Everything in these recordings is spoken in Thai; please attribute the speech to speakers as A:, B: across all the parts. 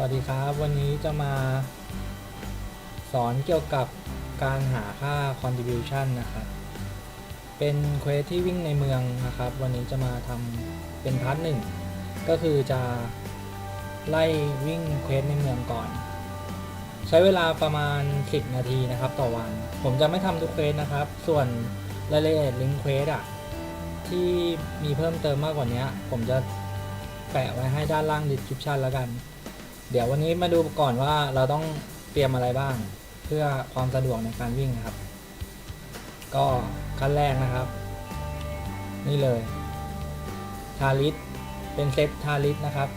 A: วัสดีครับ วันนี้จะมาสอนเกี่ยวกับการหาค่า contribution นะครับ เป็นเควสที่วิ่งในเมืองนะครับ วันนี้จะมาทำเป็นพาร์ทหนึ่งก็คือจะไล่วิ่งเควสในเมืองก่อน ใช้เวลาประมาณ 10 นาทีนะครับต่อวัน ผมจะไม่ทำทุกเควสนะครับ ส่วนรายละเอียดลิงก์เควสอะที่มีเพิ่มเติมมากกว่านี้ผมจะแปะไว้ให้ด้านล่าง description แล้วกัน เดี๋ยววันนี้มาดูก่อนว่าเราต้องเตรียมอะไรบ้าง เพื่อความสะดวกในการวิ่งนะครับ ก็ขั้นแรกนะครับ นี่เลย ทาริสเป็นเซตทาริสนะครับ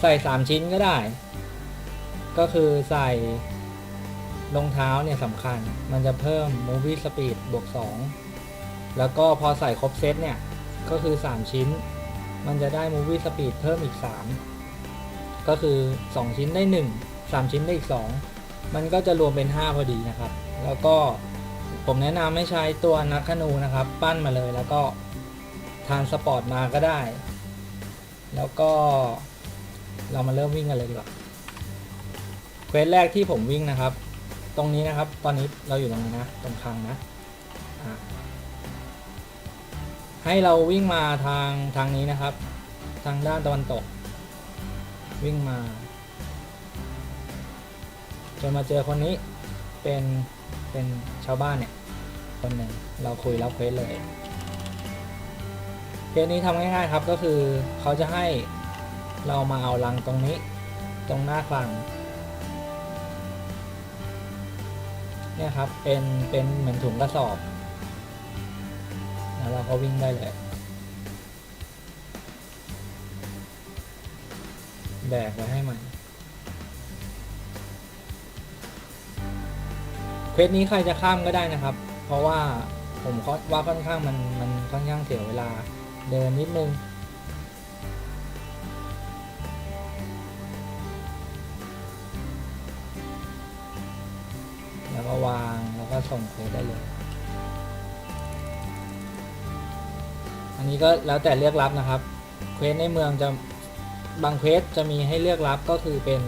A: ใส่ 3 ชิ้นก็ได้ ก็คือใส่รองเท้าเนี่ยสำคัญ มันจะเพิ่ม movie speed บวก 2 แล้วก็พอใส่ครบเซตเนี่ย ก็คือ 3 ชิ้น มันจะได้ movie speed เพิ่มอีก 3 ก็คือ 2 ชิ้นได้ 1 3 ชิ้นได้อีก 2 มันก็จะรวมเป็น 5 พอดีนะครับ แล้วก็ผมแนะนำให้ใช้ตัวนักขนูนะครับ ปั้นมาเลยแล้วก็ทานสปอร์ตมาก็ได้ แล้วก็เรามาเริ่มวิ่งกันเลยดีกว่าเควสแรกที่ผมวิ่งนะครับ ตรงนี้นะครับ ตอนนี้เราอยู่ตรงนี้นะ ตรงคลังนะอะให้เราวิ่งมาทางทางนี้นะครับ ทางด้านตะวันตก วิ่งมาจนมาเจอคนนี้เป็นเป็นชาวบ้านเนี่ยคนหนึ่งเราคุยรับเควสเลยเควสนี้ทำง่ายๆครับก็คือเขาจะให้เรามาเอาลังตรงนี้ ตรงหน้าคลังเนี่ยครับเป็นเป็นเหมือนถุงกระสอบแล้วเราก็วิ่งได้เลย แบกไว้ให้มันเควสนี้ใครจะข้ามก็ได้นะครับ เพราะว่าผมว่าค่อนข้างมันมันค่อนข้างเสียเวลาเดินนิดนึงแล้วก็วางแล้วก็ส่งเควสได้เลยอันนี้ก็แล้วแต่เลือกรับนะครับ เควสในเมืองจะ บางเควสจะมีให้เลือกรับก็คือเป็น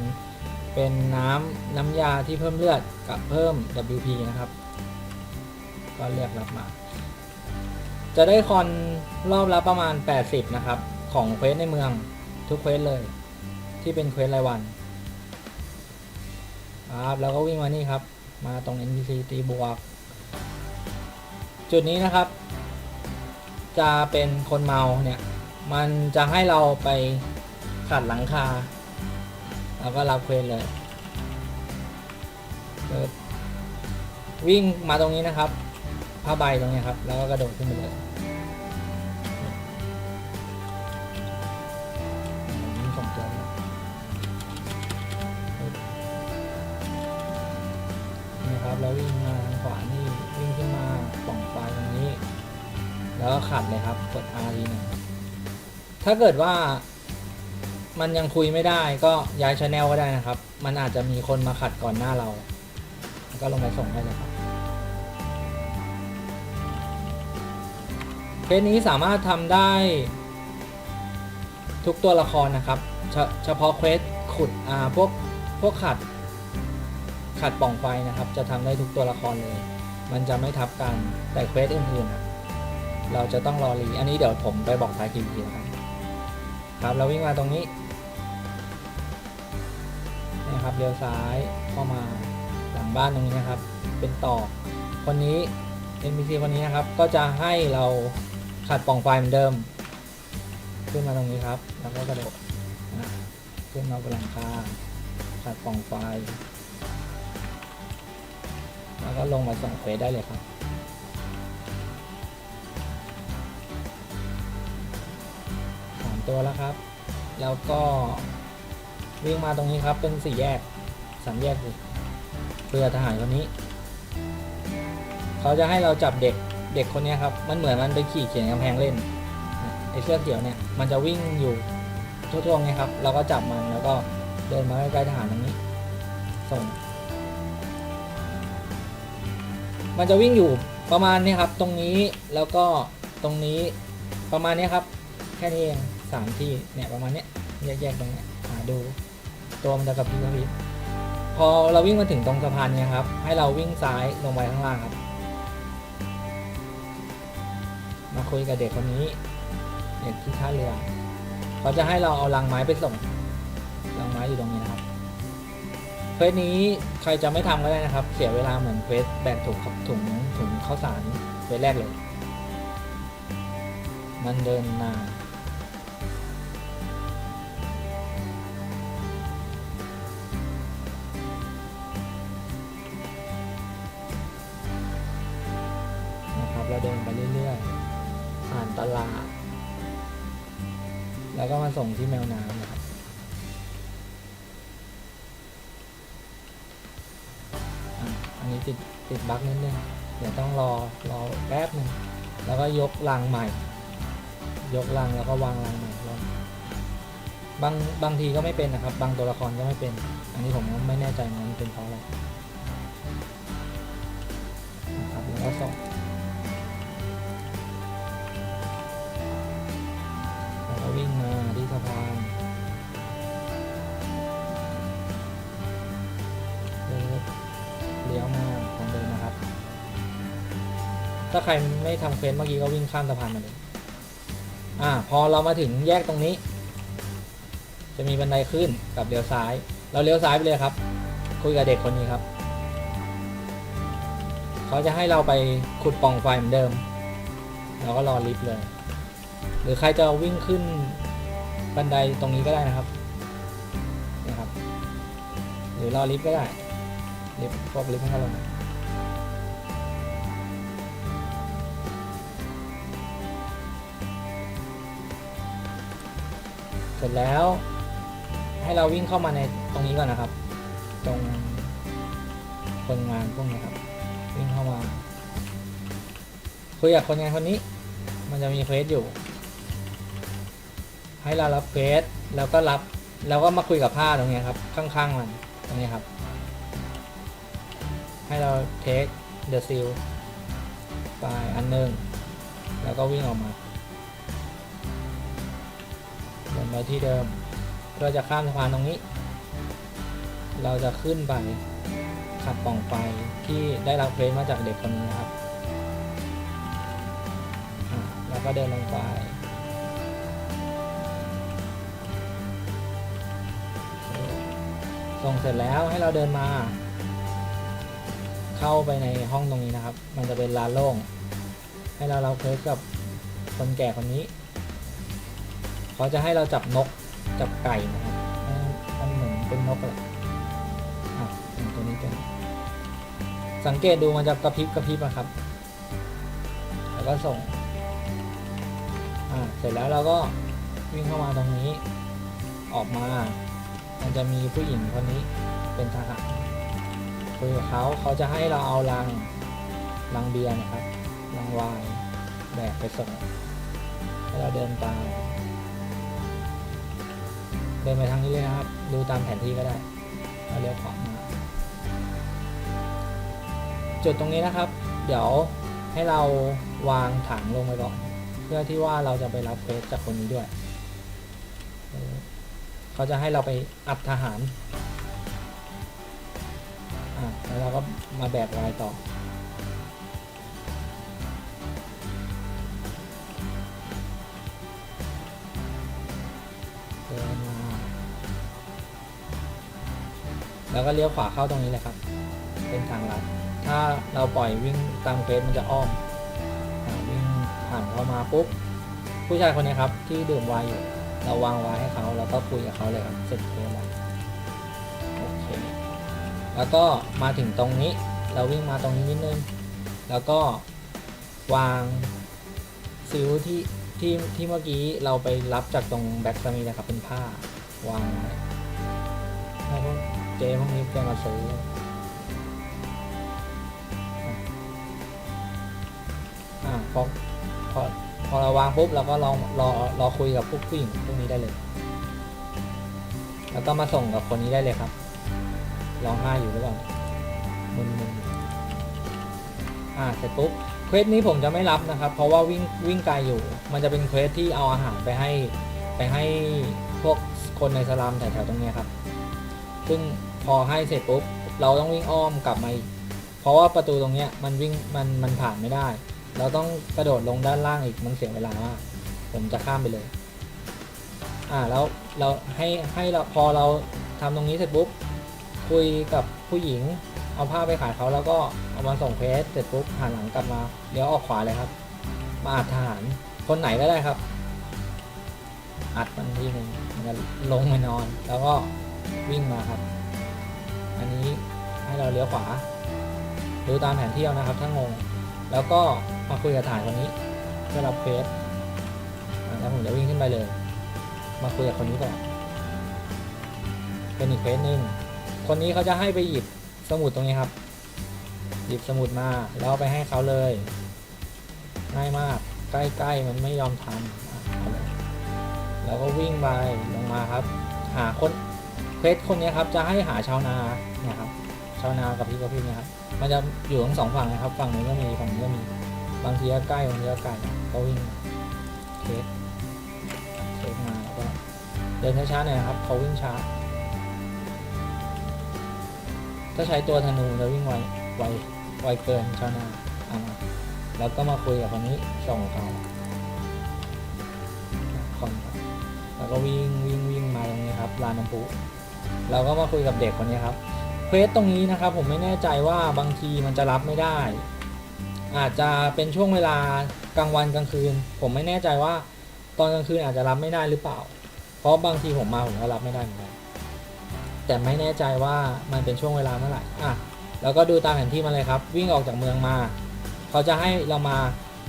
A: เป็นน้ำน้ำยาที่เพิ่มเลือดกับเพิ่ม WP นะครับ ก็เลือกรับมา จะได้คอนรอบละประมาณ 80 นะครับ ของเควสในเมืองทุกเควสเลย ที่เป็นเควสรายวันครับแล้วก็วิ่งมานี่ครับ มาตรง NPC ตีบวก จุดนี้นะครับ จะเป็นคนเมาเนี่ย มันจะให้เราไป ขัดหลังคาแล้วก็รับเควสเลยเปิดวิ่งมาตรงนี้นะครับผ้าใบตรงนี้ครับ แล้วก็กระโดดขึ้นไปเลยวิ่สองตัวเนี่ครับ แล้ววิ่งมาทางขวานี่วิ่งขึ้นมาป่องไฟตรงนี้ แล้วก็ขัดเลยครับ กด R ทีหนึงถ้าเกิดว่า มันยังคุยไม่ได้ก็ย้ายชแนลก็ได้นะครับ มันอาจจะมีคนมาขัดก่อนหน้าเรา ก็ลงไปส่งได้เลยครับเคสนี้สามารถทำได้ทุกตัวละครนะครับเฉเฉพาะเควสขุดอ่าพวกพวกขัดขัดป่องไฟนะครับ จะทำได้ทุกตัวละครเลย มันจะไม่ทับกันแต่เควสอื่นๆเราจะต้องรอรีอันนี้เดี๋ยวผมไปบอกท้ายคลิปอีกทีนะครับครับเราวิ่งมาตรงนี้ นะครับเลี้ยวซ้ายเข้ามาหลังบ้านตรงนี้นะครับ เป็นตอกคนนี้ NPC คนนี้นะครับ ก็จะให้เราขัดปล่องไฟเหมือนเดิม ขึ้นมาตรงนี้ครับ แล้วก็กระโดดขึ้นมาบนหลังคาขัดปล่องไฟ แล้วก็ลงมาส่งเควสได้เลยครับสามตัวแล้วครับ แล้วก็ วิ่งมาตรงนี้ครับ เป็นสี่แยกสามแยกเลยเรือทหารคนนี้ เขาจะให้เราจับเด็กเด็กคนนี้ครับ มันเหมือนมันไปขี่เขียนกำแพงเล่นไอเสื้อเขียวเนี่ย มันจะวิ่งอยู่ทั่วๆไงครับ เราก็จับมันแล้วก็เดินมาใกล้ๆทหารตรงนี้ ส่ง มันจะวิ่งอยู่ประมาณนี้ครับ ตรงนี้แล้วก็ตรงนี้ประมาณนี้ครับ แค่นี้เองสามที่เนี่ยประมาณเนี้ยแยกๆตรงนี้หาดู ตัวมันจะกระพริบกระพริบพอเราวิ่งมาถึงตรงสะพานเนี่ยครับ ให้เราวิ่งซ้ายลงไปข้างล่างครับ มาคุยกับเด็กคนนี้เด็กที่ท่าเรือเขาจะให้เราเอาลังไม้ไปส่งลังไม้อยู่ตรงนี้นะครับเควสนี้ใครจะไม่ทำก็ได้นะครับ เสียเวลาเหมือนเควสแบกถุงขับถุงถุงข้าวสารเควสแรกเลย มันเดินนาน ส่งที่แมวน้ำนะครับอันนี้ติดติดบั๊กนิดนึง เดี๋ยวต้องรอรอแป๊บหนึ่งแล้วก็ยกลังใหม่ ยกลังแล้วก็วางลังใหม่ลงบางบางทีก็ไม่เป็นนะครับ บางตัวละครก็ไม่เป็น อันนี้ผมไม่แน่ใจมันเป็นเพราะอะไรนะครับแล้วก็ส่ง ถ้าใครไม่ทำเควสเมื่อกี้ก็วิ่งข้ามสะพานมาเลยอ่า พอเรามาถึงแยกตรงนี้ จะมีบันไดขึ้นกับเลี้ยวซ้าย เราเลี้ยวซ้ายไปเลยครับ คุยกับเด็กคนนี้ครับ เขาจะให้เราไปขุดปล่องไฟเหมือนเดิม เราก็รอลิฟต์เลย หรือใครจะวิ่งขึ้นบันไดตรงนี้ก็ได้นะครับ นะครับ หรือรอลิฟต์ก็ได้ลิฟต์พวกลิฟต์ให้เขาลงมา เสร็จแล้ว ให้เราวิ่งเข้ามาในตรงนี้ก่อนนะครับ ตรงคนงานพวกนี้ครับ วิ่งเข้ามาคุยกับคนงานคนนี้ มันจะมีเควสอยู่ ให้เรารับเควสแล้วก็รับแล้วก็มาคุยกับผ้าตรงนี้ครับ ข้างๆมันตรงนี้ครับ ให้เราเทคเดอะซิลไปอันหนึ่งแล้วก็วิ่งออกมา ไปที่เดิม เราจะข้ามสะพานตรงนี้ เราจะขึ้นไปขัดปล่องไฟที่ได้รับเพลนมาจากเด็กคนนี้นะครับแล้วก็เดินลงไปส่งเสร็จแล้วให้เราเดินมา เข้าไปในห้องตรงนี้นะครับ มันจะเป็นลานโล่ง ให้เราเราเพลสกับคนแก่คนนี้ เขาจะให้เราจับนกจับไก่นะครับมันเหมือนเป็นนกแหละอะอย่างตัวนี้ตันสังเกตดูมันจะกระพริบกระพริบนะครับ แล้วก็ส่ง อ่า เสร็จแล้วเราก็วิ่งเข้ามาตรงนี้ ออกมา มันจะมีผู้หญิงคนนี้เป็นทหารคุยกับเขาเขาจะให้เราเอาลังลังเบียร์นะครับลังไวายแบกไปส่งให้เราเดินตาม เดินไปทางนี้เลยนะครับ ดูตามแผนที่ก็ได้แล้วเลี้ยวขวามาจุดตรงนี้นะครับ เดี๋ยวให้เราวางถังลงไปก่อน เพื่อที่ว่าเราจะไปรับเฟสจากคนนี้ด้วย เขาจะให้เราไปอัดทหารอะแล้วเราก็มาแบกไวายต่อ แล้วก็เลี้ยวขวาเข้าตรงนี้เลยครับ เป็นทางลัด ถ้าเราปล่อยวิ่งตามเฟสมันจะอ้อมวิ่งผ่านเข้ามาปุ๊บ ผู้ชายคนนี้ครับ ที่ดื่มไวน์อยู่ เราวางไว้ให้เขาแล้วก็คุยกับเขาเลยครับ เสร็จเฟสแล้วโอเค แล้วก็มาถึงตรงนี้ เราวิ่งมาตรงนี้นิดนึง แล้วก็วางซิลที่ที่ที่เมื่อกี้เราไปรับจากตรงแบ็กซามีนะครับเป็นผ้าวางไว้ เจพวกนี้จะมาซื้ออ่าพอพอพอเราวางปุ๊บเราก็ลองรอรอคุยกับพวกผู้หญิงพวกนี้ได้เลย แล้วก็มาส่งกับคนนี้ได้เลยครับร้องไห้อยู่หรือเปล่ามึนๆอ่าเสร็จปุ๊บเควสนี้ผมจะไม่รับนะครับ เพราะว่าวิ่งวิ่งไกลอยู่ มันจะเป็นเควสที่เอาอาหารไปให้ไปให้พวกคนในสลัมแถวๆตรงนี้ครับ ซึ่งพอให้เสร็จปุ๊บเราต้องวิ่งอ้อมกลับมาอีกเพราะว่าประตูตรงเนี้ยมันวิ่งมันมันผ่านไม่ได้ เราต้องกระโดดลงด้านล่างอีกมันเสียเวลามากผมจะข้ามไปเลย อ่าแล้วเราให้ให้เราพอเราทำตรงนี้เสร็จปุ๊บคุยกับผู้หญิงเอาผ้าไปขายเขาแล้วก็เอามาส่งเพจเสร็จปุ๊บหันหลังกลับมาเลี้ยวออกขวาเลยครับ มาอัดทหารคนไหนก็ได้ครับ อัดมันทีหนึ่งมันจะลงไปนอน แล้วก็ วิ่งมาครับ อันนี้ให้เราเลี้ยวขวา ดูตามแผนที่เอานะครับ ถ้างง แล้วก็มาคุยกับทหารคนนี้เพื่อรับเฟสแล้วผมจะวิ่งขึ้นไปเลย มาคุยกับคนนี้ก่อน เป็นอีกเฟสหนึ่ง คนนี้เขาจะให้ไปหยิบสมุดตรงนี้ครับ หยิบสมุดมาแล้วไปให้เขาเลย ง่ายมาก ใกล้ๆมันไม่ยอมทำแล้วก็วิ่งไปลงมาครับ หาคน เควสคนนี้ครับจะให้หาชาวนาเนี่ยครับชาวนากับพี่กับพี่เนี่ยครับมันจะอยู่ทั้งสองฝั่งนะครับ ฝั่งนี้ก็มีฝั่งนี้ก็มีบางทีก็ใกล้บางทีก็ไกลก็วิ่งเทสเทสมาแล้วก็เดินช้าๆหน่อยครับเขาวิ่งช้า ถ้าใช้ตัวธนูจะวิ่งไวไวไวเกินชาวนาเอามาแล้วก็มาคุยกับคนนี้ส่งเขาคอนแล้วก็วิ่งวิ่งวิ่งมาตรงนี้ครับลานน้ำพุ เราก็มาคุยกับเด็กคนนี้ครับเควสตรงนี้นะครับผมไม่แน่ใจว่าบางทีมันจะรับไม่ได้ อาจจะเป็นช่วงเวลากลางวันกลางคืน ผมไม่แน่ใจว่าตอนกลางคืนอาจจะรับไม่ได้หรือเปล่า เพราะบางทีผมมาผมก็รับไม่ได้เหมือนกันแต่ไม่แน่ใจว่ามันเป็นช่วงเวลาเมื่อไหร่อะแล้วก็ดูตามแผนที่มาเลยครับ วิ่งออกจากเมืองมา เขาจะให้เรามา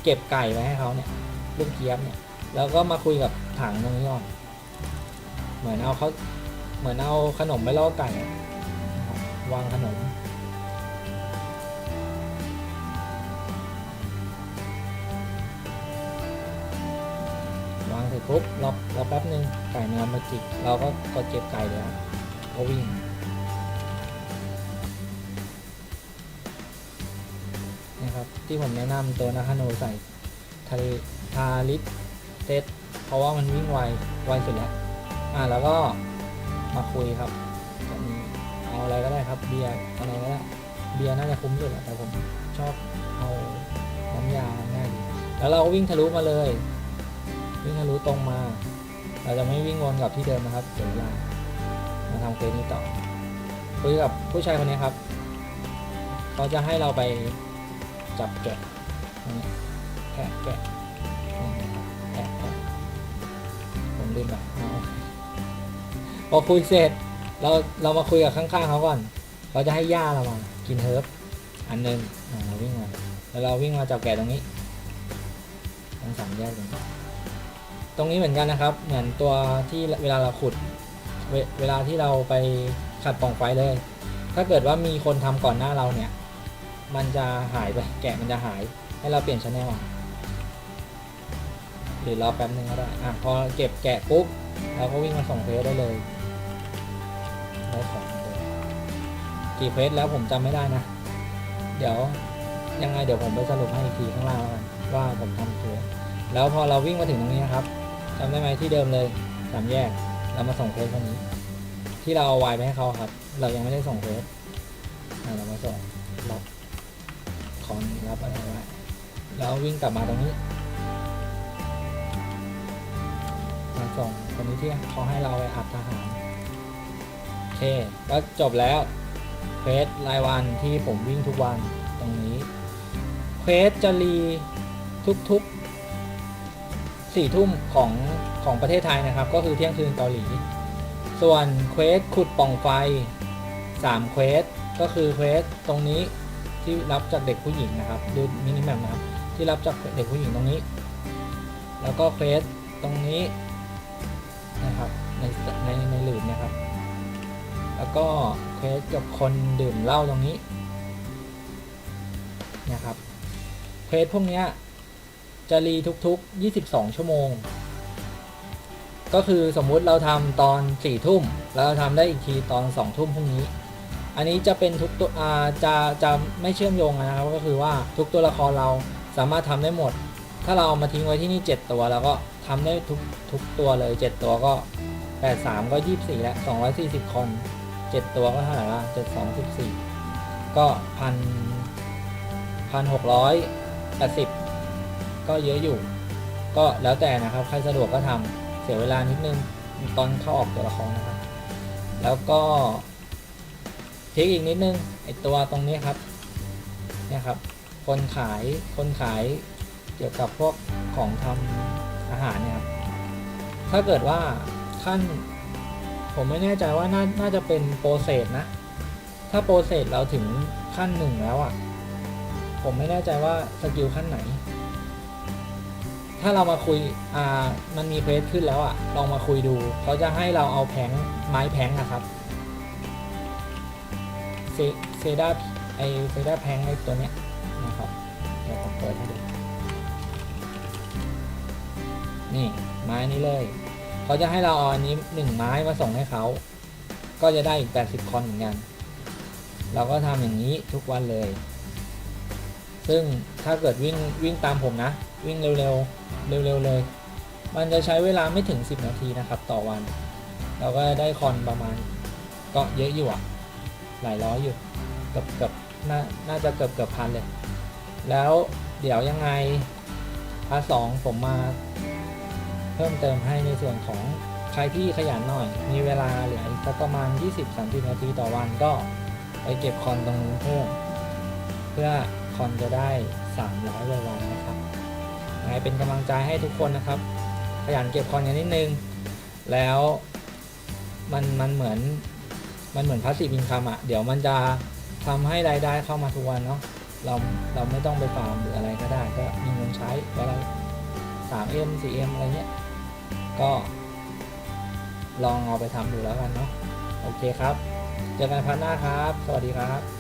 A: เก็บไก่ไว้ให้เขาเนี่ยลูกเกี๊ยบเนี่ยแล้วก็มาคุยกับถังตรงนี้ก่อนเหมือนเอาเขา เหมือนเอาขนมไปล่อไก่วางขนม วางเสร็จปุ๊บรอรอแป๊บนึงไก่มันมาจิกเราก็กดเก็บไก่เลยก็วิ่งนะครับที่ผมแนะนำตัวนาคาโนใส่ทาริทาริสเซตเพราะว่ามันวิ่งไวไวสุดแล้วอ่าแล้วก็ มาคุยครับจะมีเอาอะไรก็ได้ครับเบียร์อะไรก็ได้เบียร์น่าจะคุ้มสุดแหละแต่ผมชอบเอาน้ำยาง่ายดีแล้วเราก็วิ่งทะลุมาเลย วิ่งทะลุตรงมา เราจะไม่วิ่งวนกลับที่เดิมนะครับเสียเวลามาทำเควสนี้ต่อคุยกับผู้ชายคนนี้ครับเขาจะให้เราไปจับแกะแกะแกะนี่นะครับแกะแกะผมลืมแบบเอ พอคุยเสร็จเราเรามาคุยกับข้างๆเขาก่อนเขาจะให้ย่าเรามากินเฮิร์บอันหนึงอ่าเราวิ่งมาแล้วเราวิ่งมาจับแกะตรงนี้ตรงสามแยกตรงนี้ตรงนี้เหมือนกันนะครับ เหมือนตัวที่เวลาเราขุดเวเวลาที่เราไปขัดปล่องไฟเลย ถ้าเกิดว่ามีคนทำก่อนหน้าเราเนี่ย มันจะหายไปแกะมันจะหายให้เราเปลี่ยนชแนลหรือรอแป๊บนึงก็ได้อะพอเก็บแกะปุ๊บเราก็วิ่งมาส่งเควสได้เลย ได้ของเลยกี่เควสแล้วผมจำไม่ได้นะ เดี๋ยวยังไงเดี๋ยวผมไปสรุปให้อีกทีข้างล่างแล้วกันว่าผมทำเควสแล้วพอเราวิ่งมาถึงตรงนี้นะครับจำได้ไหมที่เดิมเลยสามแยกเรามาส่งเควสคนนี้ ที่เราเอาไวน์ไปให้เขาครับ เรายังไม่ได้ส่งเควสอะเรามาส่งรับของรับอะไรไว้แล้ววิ่งกลับมาตรงนี้มาส่งคนนี้ที่เขาให้เราไปอัดทหาร เค ก็จบแล้วเควสรายวันที่ผมวิ่งทุกวันตรงนี้เควสจะรีทุกๆสี่ทุ่มของของประเทศไทยนะครับ ก็คือเที่ยงคืนเกาหลี ส่วนเควสขุดป่องไฟ3เควสก็คือเควสตรงนี้ที่รับจากเด็กผู้หญิงนะครับดูมินิแมปนะครับที่รับจากเด็กผู้หญิงตรงนี้ แล้วก็เควสตรงนี้ แล้วก็เควสกับคนดื่มเหล้าตรงนี้นะครับเควสพวกนี้จะรีทุกๆ 22 ชั่วโมง ก็คือสมมุติเราทำตอน 4 ทุ่ม แล้วเราทำได้อีกทีตอน 2 ทุ่มพรุ่งนี้ อันนี้จะเป็นทุกตัวจะจะไม่เชื่อมโยงนนะครับ ก็คือว่าทุกตัวละครเราสามารถทำได้หมด ถ้าเราเอามาทิ้งไว้ที่นี่ 7 ตัวแล้วก็ทำได้ทุกทุกตัวเลย 7 ตัวก็ 83 ก็ 24 และ 240 คน เจ็ดตัวก็เท่าไหร่ละเจ็ดสองสิบสี่ก็พันพันหกร้อยแปดสิบก็เยอะอยู่ ก็แล้วแต่นะครับ ใครสะดวกก็ทำเสียเวลานิดนึงตอนเข้าออกตัวละครนะครับ แล้วก็เทคอีกนิดนึงไอตัวตรงนี้ครับเนี่ยครับ คนขายคนขายเกี่ยวกับพวกของทำอาหารเนี่ยครับถ้าเกิดว่าขั้น ผมไม่แน่ใจว่าน่าน่าจะเป็นโปรเซสนะ ถ้าโปรเซสเราถึงขั้นหนึ่งแล้วอะ่ะ ผมไม่แน่ใจว่าสกิลขั้นไหน ถ้าเรามาคุย อ่า มันมีเพจขึ้นแล้วอะ่ะ ลองมาคุยดู เขาจะให้เราเอาแผงไม้แผงนะครับ เซเซดาไอเซดาแพงไอตัวเนี้ยนะครับเดี๋ยวผมเปิดให้ดู นี่ไม้นี้เลย เขาจะให้เราเอาอันนี้หนึ่งไม้มาส่งให้เขา ก็จะได้อีก 80 คอนเหมือนกัน เราก็ทำอย่างนี้ทุกวันเลย ซึ่งถ้าเกิดวิ่งวิ่งตามผมนะ วิ่งเร็วๆเร็วๆเลย มันจะใช้เวลาไม่ถึง 10 นาทีนะครับต่อวัน เราก็ได้คอนประมาณก็เยอะอยู่อะหลายร้อยอยู่เกือบเกือบน่าน่าจะเกือบเกือบพันเลย แล้วเดี๋ยวยังไงพาร์ทสองผมมา เพิ่มเติมให้ในส่วนของใครที่ขยันหน่อย มีเวลาเหลืออีกสักประมาณ 20-30 นาทีต่อวันก็ไปเก็บคอนตรงนู้นเพิ่ม เพื่อคอนจะได้ 300ไวๆนะครับยังไงเป็นกำลังใจให้ทุกคนนะครับ ขยันเก็บคอนกันนิดนึง แล้วมันมันเหมือนมันเหมือนพาสซีฟอินคัมอะ เดี๋ยวมันจะทำให้รายได้เข้ามาทุกวันเนาะ เราเราไม่ต้องไปฟาร์มหรืออะไรก็ได้ ก็มีเงินใช้ก็ได้ 3M 4M อะไรเงี้ย ก็ลองเอาไปทำดูแล้วกันเนาะโอเคครับ เจอกันพันหน้าครับ สวัสดีครับ